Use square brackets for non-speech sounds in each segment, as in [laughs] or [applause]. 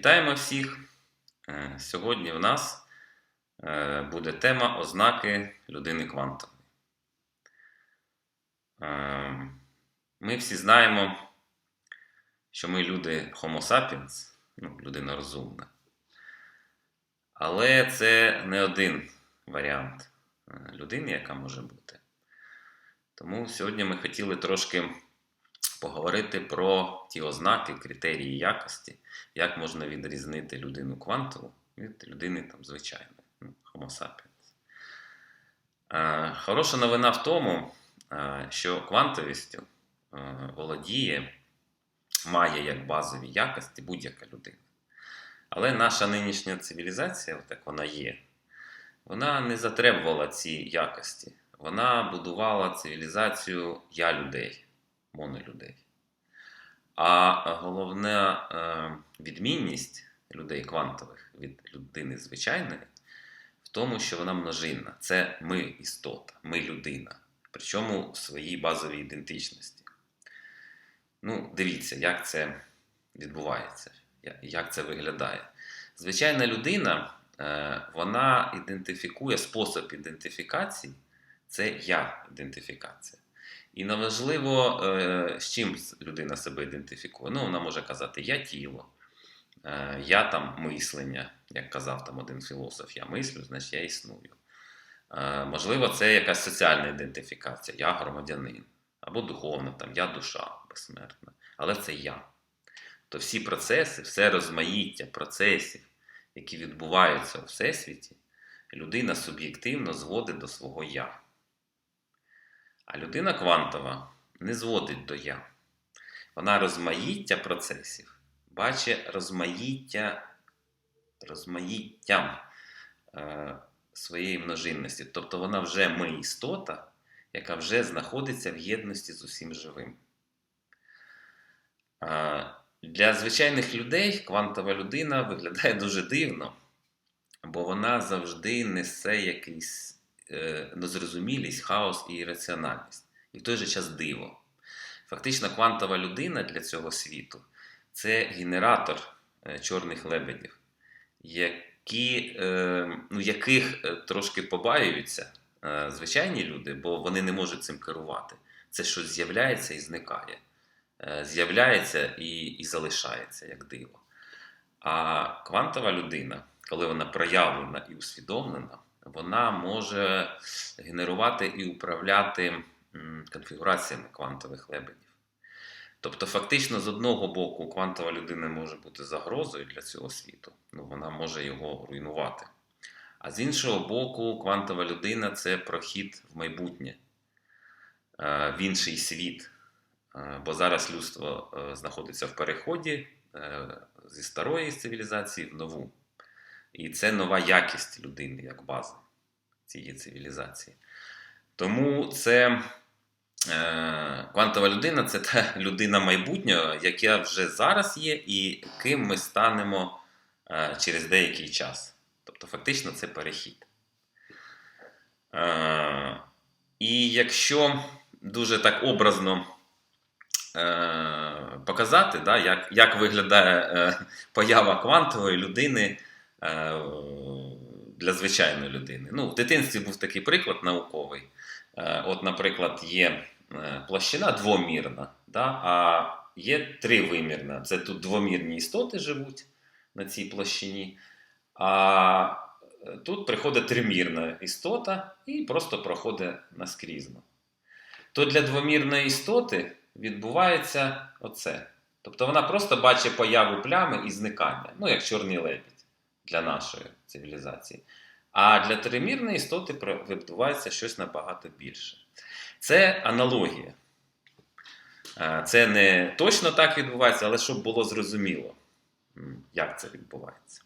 Вітаємо всіх! Е, Сьогодні в нас е, буде тема ознаки людини квантової. Е, Ми всі знаємо, що ми люди Homo sapiens, ну, людина розумна. Але це не один варіант людини, яка може бути. Тому сьогодні ми хотіли трошки поговорити про ті ознаки, критерії якості, як можна відрізнити людину квантову від людини там, звичайної, ну, Homo sapiens. Е, Хороша новина в тому, е, що квантовістю е, володіє, має як базові якості будь-яка людина. Але наша нинішня цивілізація, як вона є, вона не затребувала ці якості. Вона будувала цивілізацію я людей, монолюдей. А головна е, відмінність людей квантових від людини звичайної в тому, що вона множинна. Це ми істота, ми людина. Причому в своїй базовій ідентичності. Ну, дивіться, як це відбувається, як це виглядає. Звичайна людина, е, вона ідентифікує спосіб ідентифікації це я-ідентифікація. І неважливо, е, з чим людина себе ідентифікує. Ну, вона може казати я тіло, е, я там мислення, як казав там один філософ, я мислю, значить я існую. Е, Можливо, це якась соціальна ідентифікація, я громадянин. Або духовна, там, я душа безсмертна. Але це я. То всі процеси, все розмаїття процесів, які відбуваються у Всесвіті, людина суб'єктивно зводить до свого я. А людина квантова не зводить до я. Вона розмаїття процесів бачить розмаїття, розмаїттям е, своєї множинності. Тобто вона вже ми істота, яка вже знаходиться в єдності з усім живим. Е, для звичайних людей квантова людина виглядає дуже дивно, бо вона завжди несе якийсь незрозумілість, хаос і ірраціональність. І в той же час диво. Фактично, квантова людина для цього світу це генератор е, чорних лебедів, які, е, ну, яких е, трошки побаюються е, звичайні люди, бо вони не можуть цим керувати. Це щось з'являється і зникає. Е, З'являється і, і залишається як диво. А квантова людина, коли вона проявлена і усвідомлена, вона може генерувати і управляти конфігураціями квантових лебедів. Тобто, фактично, з одного боку, квантова людина може бути загрозою для цього світу, ну, вона може його руйнувати. А з іншого боку, квантова людина це прохід в майбутнє, е, в інший світ. Е, Бо зараз людство е, знаходиться в переході зі старої цивілізації в нову. І це нова якість людини як база цієї цивілізації. Тому це е, квантова людина це та людина майбутнього, яка вже зараз є, і ким ми станемо е, через деякий час. Тобто, фактично, це перехід. Е, і якщо дуже так образно е, показати, да, як, як виглядає е, поява квантової людини для звичайної людини. Ну, в дитинстві був такий приклад науковий. Е, от, наприклад, є е, площина двомірна, да, а є тривимірна. Це тут двомірні істоти живуть на цій площині. А е, тут приходить тримірна істота і просто проходить наскрізно. То для двомірної істоти відбувається оце. Тобто вона просто бачить появу плями і зникання, ну як чорний лебідь для нашої цивілізації. А для тримірної істоти відбувається щось набагато більше. Це аналогія. Це не точно так відбувається, але щоб було зрозуміло, як це відбувається.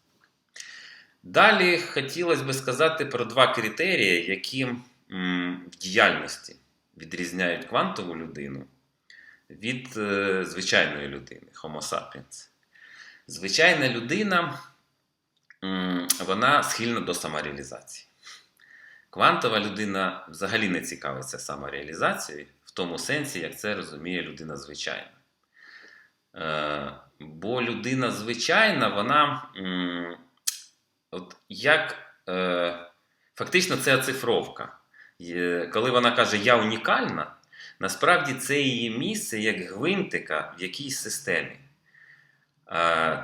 Далі хотілося би сказати про два критерії, які в діяльності відрізняють квантову людину від е, звичайної людини, Homo sapiens. Звичайна людина вона схильна до самореалізації. Квантова людина взагалі не цікавиться самореалізацією в тому сенсі, як це розуміє людина звичайна. Е, Бо людина звичайна, вона от як е, фактично це оцифровка. Коли вона каже Я унікальна, насправді це її місце як гвинтика в якійсь системі.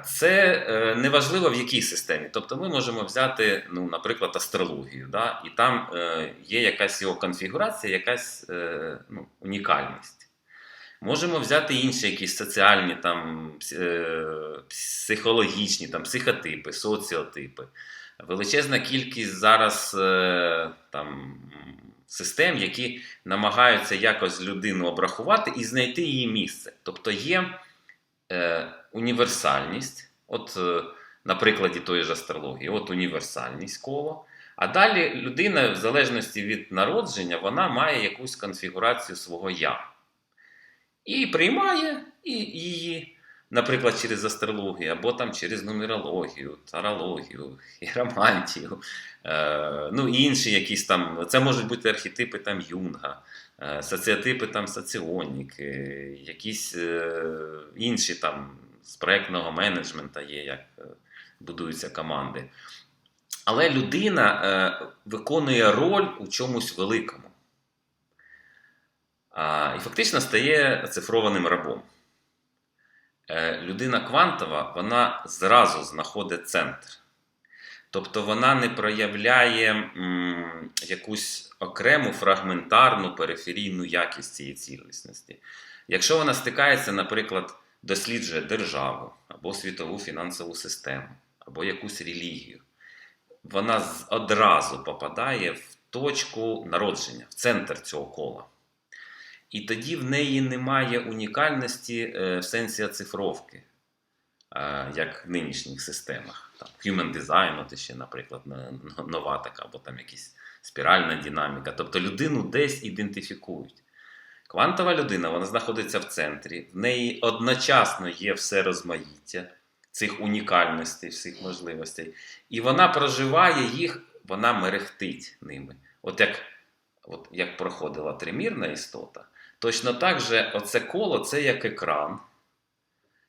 Це е, неважливо в якій системі. Тобто ми можемо взяти, ну, наприклад, астрологію, да? і там е, є якась його конфігурація, якась е, ну, унікальність. Можемо взяти інші якісь соціальні, там, психологічні, там, психотипи, соціотипи. Величезна кількість зараз там, систем, які намагаються якось людину обрахувати і знайти її місце. Тобто є е, універсальність, от е, на прикладі тої ж астрології, от універсальність коло. А далі людина, в залежності від народження, вона має якусь конфігурацію свого я. І приймає і її, наприклад, через астрологію, або там через нумерологію, тарологію, [laughs] хіромантію, е, ну і інші якісь там. Це можуть бути архетипи там Юнга, е, соціотипи там соціоніки, якісь е, інші там з проектного менеджмента є, як будуються команди. Але людина виконує роль у чомусь великому. І фактично стає оцифрованим рабом. Е, людина квантова, вона зразу знаходить центр. Тобто вона не проявляє м, якусь окрему фрагментарну периферійну якість цієї цілісності. Якщо вона стикається, наприклад, досліджує державу або світову фінансову систему, або якусь релігію, вона одразу попадає в точку народження, в центр цього кола. І тоді в неї немає унікальності е, в сенсі оцифровки, е, як в нинішніх системах. Там, Human Design, от ще, наприклад, на- на- нова така, або там якась спіральна динаміка. Тобто людину десь ідентифікують. Квантова людина вона знаходиться в центрі, в неї одночасно є все розмаїття цих унікальностей, всіх можливостей. І вона проживає їх, вона мерехтить ними. От як, от як проходила тримірна істота, точно так же оце коло це як екран.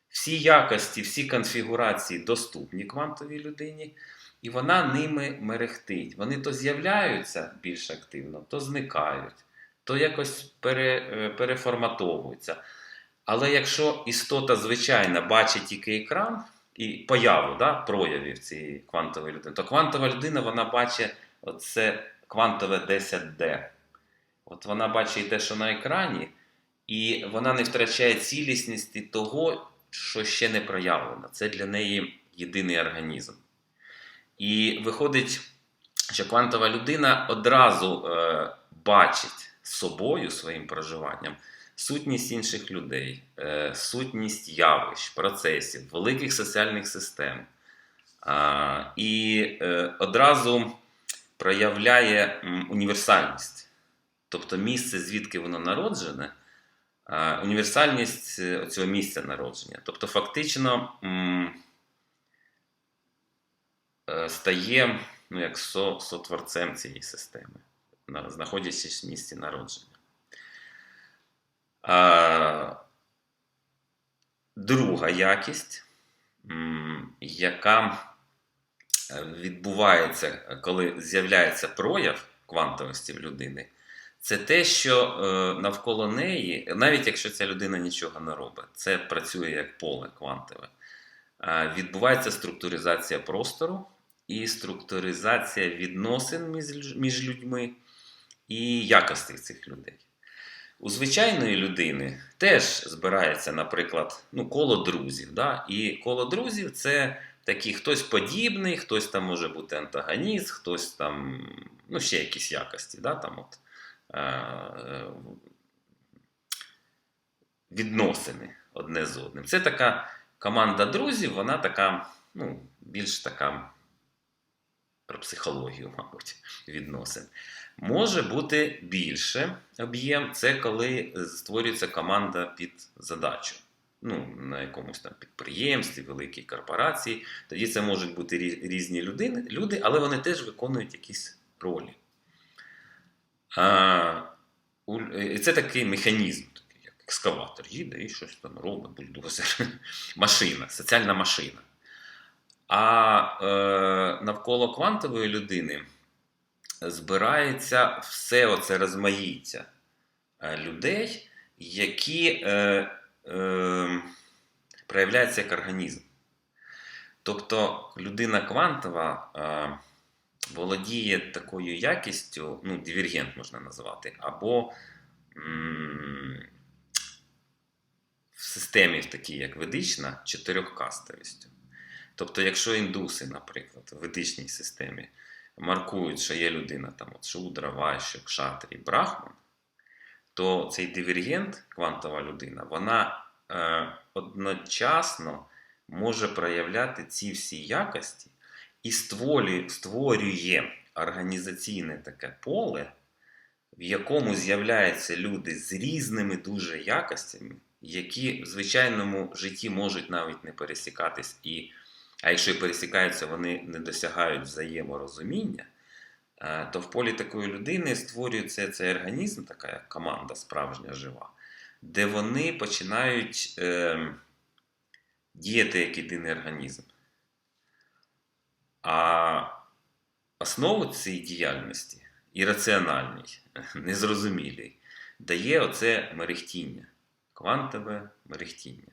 Всі якості, всі конфігурації доступні квантовій людині, і вона ними мерехтить. Вони то з'являються більш активно, то зникають, то якось пере, е, переформатовуються. Але якщо істота звичайна бачить тільки екран і появу да, проявів цієї квантової людини, то квантова людина вона бачить оце квантове 10D. От вона бачить те, що на екрані, і вона не втрачає цілісності того, що ще не проявлено. Це для неї єдиний організм. І виходить, що квантова людина одразу е, бачить собою своїм проживанням сутність інших людей, е, сутність явищ, процесів, великих соціальних систем. А, і е, одразу проявляє універсальність. Тобто місце, звідки воно народжене, універсальність е, цього місця народження. Тобто, фактично е, стає ну, як со, сотворцем цієї системи, знаходячись в місці народження. Друга якість, яка е, відбувається, коли з'являється прояв квантовості в людини, це те, що е, навколо неї, навіть якщо ця людина нічого не робить, це працює як поле квантове, е, відбувається структуризація простору і структуризація відносин між, людьми і якостей цих людей. У звичайної людини теж збирається, наприклад, ну, коло друзів. Да? І коло друзів це такі хтось подібний, хтось там може бути антагоніст, хтось там, ну, ще якісь якості. Да? Там от, відносини одне з одним. Це така команда друзів, вона така, ну, більш така про психологію, [laughs] мабуть, відносин. Може бути більше об'єм, це коли створюється команда під задачу. Ну, на якомусь там підприємстві, великій корпорації. Тоді це можуть бути різні людини, люди, але вони теж виконують якісь ролі. А, у- це такий механізм, такий, як екскаватор їде і щось там робить, бульдозер. [laughs] Машина, соціальна машина. А е, навколо квантової людини збирається все оце розмаїття е, людей, які е, е, проявляються як організм. Тобто людина квантова е, володіє такою якістю, ну, дивергент можна назвати, або м, в системі, в такій як ведична, чотирьохкастовістю. Тобто, якщо індуси, наприклад, в ведичній системі маркують, що є людина там от Шудра, Вайшя, Кшатрі, Брахман, то цей дивергент, квантова людина, вона е, одночасно може проявляти ці всі якості і створює, створює організаційне таке поле, в якому з'являються люди з різними дуже якостями, які в звичайному житті можуть навіть не пересікатись, і, а якщо і пересікаються, вони не досягають взаєморозуміння, е, то в полі такої людини створюється цей організм, така як команда справжня жива, де вони починають е, діяти як єдиний організм. А основу цієї діяльності ірраціональній, [laughs] незрозумілій, дає оце мерехтіння, квантове мерехтіння.